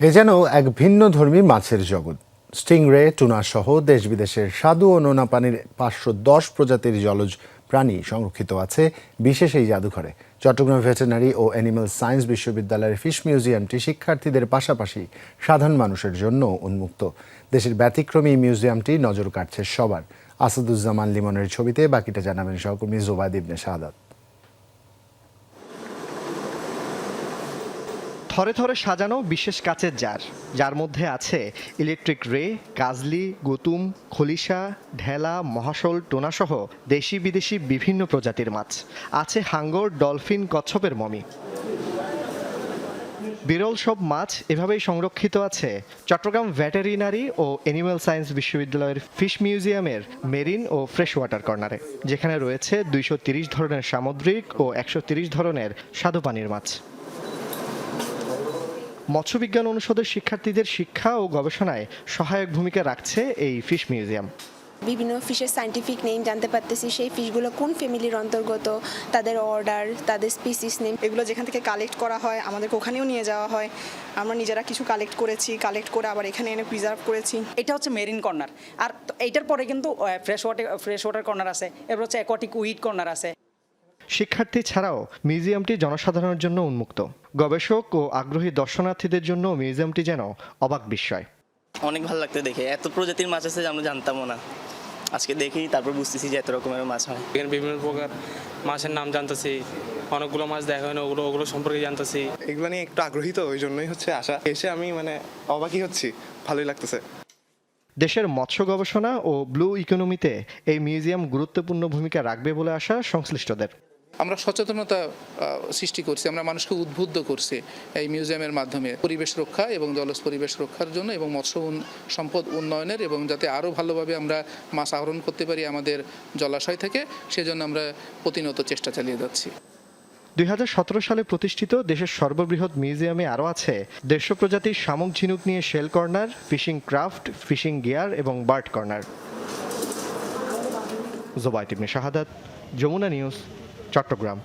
এ যেন এক ভিন্ন ধর্মী মাছের জগৎ। স্টিংরে টুনা সহ দেশ বিদেশের স্বাদু ও নোনা পানির পাঁচশো দশ প্রজাতির জলজ প্রাণী সংরক্ষিত আছে বিশেষ এই জাদুঘরে। চট্টগ্রাম ভেটেরিনারি ও অ্যানিম্যাল সায়েন্স বিশ্ববিদ্যালয়ের ফিশ মিউজিয়ামটি শিক্ষার্থীদের পাশাপাশি সাধারণ মানুষের জন্য উন্মুক্ত। দেশের ব্যতিক্রমী মিউজিয়ামটি নজর কাটছে সবার। আসাদুজ্জামান লিমনের ছবিতে বাকিটা জানাবেন সহকর্মী জোবায়দ ইবনে শাহাদাত। থরে থরে সাজানো বিশেষ কাচের জার। যার মধ্যে আছে ইলেকট্রিক রে কাজলি গুতুম, খলিশা, ঢেলা, মহাশোল, টোনাসহ দেশি বিদেশি বিভিন্ন প্রজাতির মাছ। আছে হাঙ্গর, ডলফিন, কচ্ছপের মমি। বিরল সব মাছ এভাবেই সংরক্ষিত আছে চট্টগ্রাম ভেটেরিনারি ও অ্যানিম্যাল সায়েন্স বিশ্ববিদ্যালয়ের ফিশ মিউজিয়ামের মেরিন ও ফ্রেশ ওয়াটার কর্নারে, যেখানে রয়েছে দুইশো ধরনের সামুদ্রিক ও একশো ধরনের স্বাদু পানির মাছ। মৎস্যবিজ্ঞান অনুষদের শিক্ষার্থীদের শিক্ষা ও গবেষণায় সহায়ক ভূমিকা রাখছে এই ফিশ মিউজিয়াম। বিভিন্ন ফিশের সাইন্টিফিক নেম জানতে পারতেছি সেই ফিশগুলো কোন ফ্যামিলির অন্তর্গত তাদের অর্ডার তাদের স্পিসিস নেম এগুলো যেখান থেকে কালেক্ট করা হয় আমাদেরকে ওখানেও নিয়ে যাওয়া হয়। আমরা নিজেরা কিছু কালেক্ট করেছি কালেক্ট করে আবার এখানে এনে প্রিজার্ভ করেছি। এটা হচ্ছে মেরিন কর্নার আর এইটার পরে কিন্তু fresh water fresh water corner আছে এরপর হচ্ছে অ্যাকোয়াটিক উইড কর্নার আছে। শিক্ষার্থী ছাড়াও মিউজিয়ামটি জনসাধারণের জন্য উন্মুক্ত। গবেষক ও আগ্রহী দর্শনার্থীদের জন্য মিউজিয়ামটি যেন অবাক বিস্ময়। অনেক ভালো লাগতে দেখে। এত প্রজাতির মাছ আছে যে আমরা জানতামও না। আজকে দেখি তারপর বুঝতেছি যে এত রকমের মাছ হয়। এখানে বিভিন্ন প্রকার মাছের নাম জানতেছি। অনেকগুলো মাছ দেখা হয় না ওগুলো ওগুলো সম্পর্কে জানতেছি। এগুলো নিয়ে একটু আগ্রহী তো ওই জন্যই হচ্ছে আশা। এসে আমি মানে অবাকই হচ্ছি ভালোই লাগতেছে। দেশের মৎস্য গবেষণা ও ব্লু ইকোনমিতে এই মিউজিয়াম গুরুত্বপূর্ণ ভূমিকা রাখবে বলে আশা সংশ্লিষ্টদের। আমরা সচেতনতা সৃষ্টি করছি, আমরা মানুষকে উদ্বুদ্ধ করছি এই মিউজিয়ামের মাধ্যমে। পরিবেশ রক্ষা এবং জলজ পরিবেশ রক্ষার জন্য এবং মৎস্য সম্পদ উন্নয়নের এবং যাতে আরও ভালোভাবে আমরা মাছ আহরণ করতে পারি আমাদের জলাশয় থেকে, সেজন্য আমরা প্রতিনিয়ত চেষ্টা চালিয়ে যাচ্ছি। দুই হাজার সতেরো সালে প্রতিষ্ঠিত দেশের সর্ববৃহৎ মিউজিয়ামে আরও আছে দেড়শো প্রজাতির শামুক ঝিনুক নিয়ে shell corner, fishing craft, fishing gear এবং bird corner. Ibne Shahadat, Jamuna news. Chattogram